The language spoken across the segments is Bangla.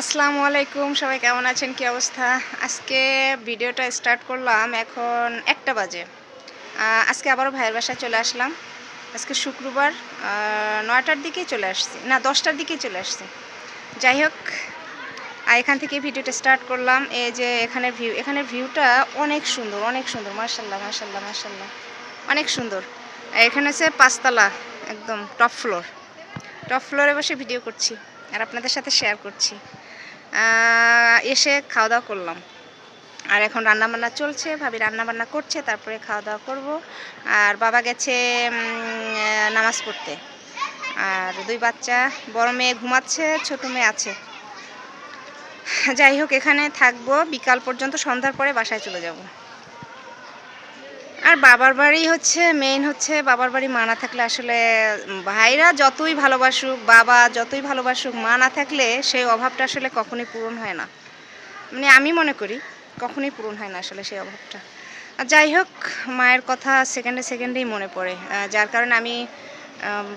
আসসালামু আলাইকুম, সবাই কেমন আছেন? কি অবস্থা? আজকে ভিডিওটা স্টার্ট করলাম এখন একটা বাজে। আজকে আবারও ভাইয়ের বাসায় চলে আসলাম। আজকে শুক্রবার নয়টার দিকেই চলে আসছি। না, দশটার দিকেই চলে আসছি। যাই হোক এখান থেকে ভিডিওটা স্টার্ট করলাম। এই যে এখানের ভিউ এখানের ভিউটা অনেক সুন্দর অনেক সুন্দর। মার্শাল্লাহ মার্শাল্লাহ মার্শাল্লাহ অনেক সুন্দর। এখানে হচ্ছে পাঁচতলা, একদম টপ ফ্লোর টপ ফ্লোরে বসে ভিডিও করছি আর আপনাদের সাথে শেয়ার করছি। এসে খাওয়া দাওয়া করলাম। আর এখন রান্নাবান্না চলছে, ভাবি রান্নাবান্না করছে, তারপরে খাওয়া দাওয়া করব। আর বাবা গেছে নামাজ পড়তে। আর দুই বাচ্চা, বড় মেয়ে ঘুমাচ্ছে, ছোট মেয়ে আছে। যাই হোক, এখানে থাকব। বিকাল পর্যন্ত সন্ধ্যার পরে বাসায় চলে যাব। আর বাবার বাড়ি হচ্ছে মেইন হচ্ছে বাবার বাড়ি মা না থাকলে আসলে ভাইরা যতই ভালোবাসুক, বাবা যতই ভালোবাসুক, মা না থাকলে সেই অভাবটা আসলে কখনোই পূরণ হয় না। মানে আমি মনে করি, কখনোই পূরণ হয় না আসলে সেই অভাবটা। আর যাই হোক, মায়ের কথা সেকেন্ডে সেকেন্ডেই মনে পড়ে। যার কারণে আমি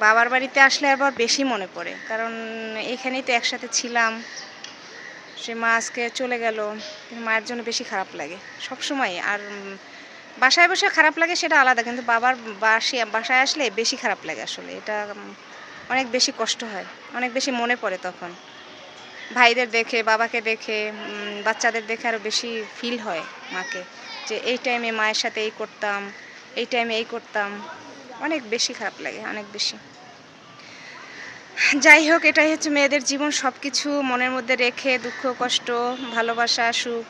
বাবার বাড়িতে আসলে আবার বেশি মনে পড়ে। কারণ এখানেই তো একসাথে ছিলাম, সে মা আজকে চলে গেল, মায়ের জন্য বেশি খারাপ লাগে সব সময় আর বাসায় বসে খারাপ লাগে সেটা আলাদা, কিন্তু বাবার বাসি, বাসায় আসলে বেশি খারাপ লাগে আসলে। এটা অনেক বেশি কষ্ট হয়, অনেক বেশি মনে পড়ে তখন। ভাইদের দেখে, বাবাকে দেখে বাচ্চাদের দেখে আরও বেশি ফিল হয় মাকে, যে এই টাইমে মায়ের সাথে এই করতাম, এই টাইমে এই করতাম। অনেক বেশি খারাপ লাগে, অনেক বেশি। যাই হোক, এটাই হচ্ছে মেয়েদের জীবন। সব কিছু মনের মধ্যে রেখে দুঃখ, কষ্ট, ভালোবাসা, সুখ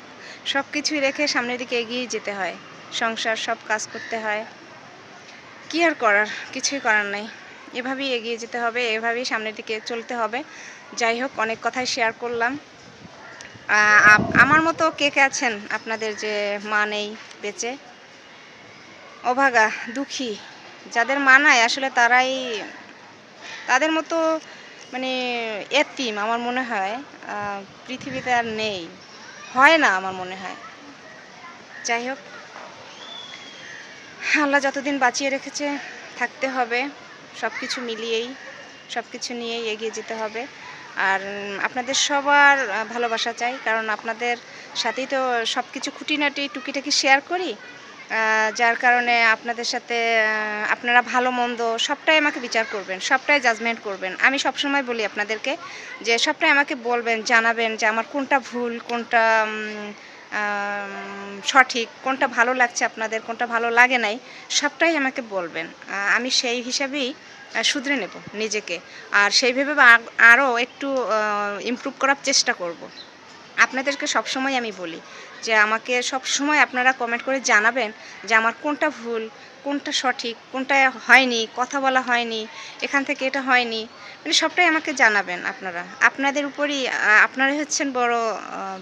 সব কিছুই রেখে সামনের দিকে এগিয়ে যেতে হয়। সংসার, সব কাজ করতে হয়। কি আর করার? কিছুই করার নাই। এভাবেই এগিয়ে যেতে হবে, এভাবেই সামনের দিকে চলতে হবে। যাই হোক, অনেক কথাই শেয়ার করলাম। আমার মতো কে কে আছেন আপনাদের যে মা নেই বেঁচে? অভাগা, দুঃখী, যাদের মা নাই, আসলে তারাই, তাদের মতো মানে এতিম আমার মনে হয় পৃথিবীতে আর নেই। হয় না আমার মনে হয়। যাই হোক। আল্লাহ যতদিন বাঁচিয়ে রেখেছে, থাকতে হবে। সব কিছু মিলিয়েই সব কিছু নিয়েই এগিয়ে যেতে হবে। আর আপনাদের সবার ভালোবাসা চাই, কারণ আপনাদের সাথেই তো সব কিছু খুঁটিনাটি, টুকিটাকি শেয়ার করি। যার কারণে আপনাদের সাথে আপনারা ভালো, মন্দ সবটাই আমাকে বিচার করবেন, সবটাই জাজমেন্ট করবেন। আমি সবসময় বলি আপনাদেরকে যে সবটাই আমাকে বলবেন, জানাবেন যে আমার কোনটা ভুল, কোনটা সঠিক, কোনটা ভালো লাগছে আপনাদের, কোনটা ভালো লাগে নাই, সবটাই আমাকে বলবেন। আমি সেই হিসাবেই শুধরে নেব নিজেকে। আর সেইভাবে আরও একটু ইমপ্রুভ করার চেষ্টা করব। আপনাদেরকে সবসময় আমি বলি যে আমাকে সব সময় আপনারা কমেন্ট করে জানাবেন যে আমার কোনটা ভুল, কোনটা সঠিক, কোনটা হয়নি, কথা বলা হয়নি, এখান থেকে এটা হয়নি। মানে সবটাই আমাকে জানাবেন আপনারা। আপনাদের উপরই আপনারা আপনারাই হচ্ছেন বড়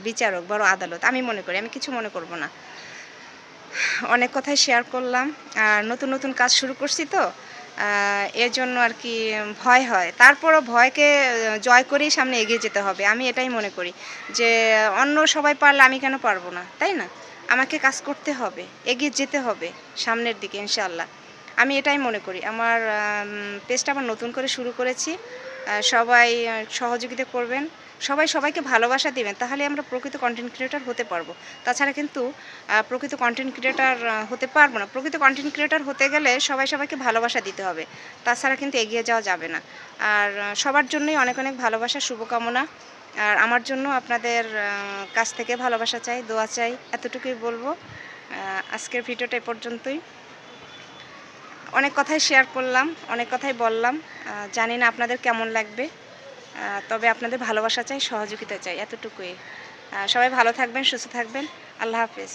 বিচারক, বড় আদালত। আমি মনে করি, আমি কিছু মনে করব না। অনেক কথাই শেয়ার করলাম। আর নতুন নতুন কাজ শুরু করছি তো এর জন্য আর কি ভয় হয়। তারপরও ভয়কে জয় করেই সামনে এগিয়ে যেতে হবে, আমি এটাই মনে করি। যে অন্য সবাই পারলে আমি কেন পারব না, তাই না? আমাকে কাজ করতে হবে, এগিয়ে যেতে হবে সামনের দিকে ইনশাল্লাহ আমি এটাই মনে করি। আমার পেজটা আবার নতুন করে শুরু করেছি। সবাই সহযোগিতা করবেন। সবাই সবাইকে ভালোবাসা দিবেন, তাহলে আমরা প্রকৃত কন্টেন্ট ক্রিয়েটার হতে পারব। তাছাড়া কিন্তু প্রকৃত কন্টেন্ট ক্রিয়েটার হতে পারব না। প্রকৃত কন্টেন্ট ক্রিয়েটার হতে গেলে সবাই সবাইকে ভালোবাসা দিতে হবে। তাছাড়া কিন্তু এগিয়ে যাওয়া যাবে না। আর সবার জন্যই অনেক অনেক ভালোবাসা, শুভকামনা। আর আমার জন্য আপনাদের কাছ থেকে ভালোবাসা চাই, দোয়া চাই, এতটুকুই বলব। আজকের ভিডিওটা এ পর্যন্তই। অনেক কথাই শেয়ার করলাম, অনেক কথাই বললাম। জানি না আপনাদের কেমন লাগবে। তবে আপনাদের ভালোবাসা চাই, সহযোগিতা চাই, এতটুকুই। সবাই ভালো থাকবেন, সুস্থ থাকবেন। আল্লাহ হাফেজ।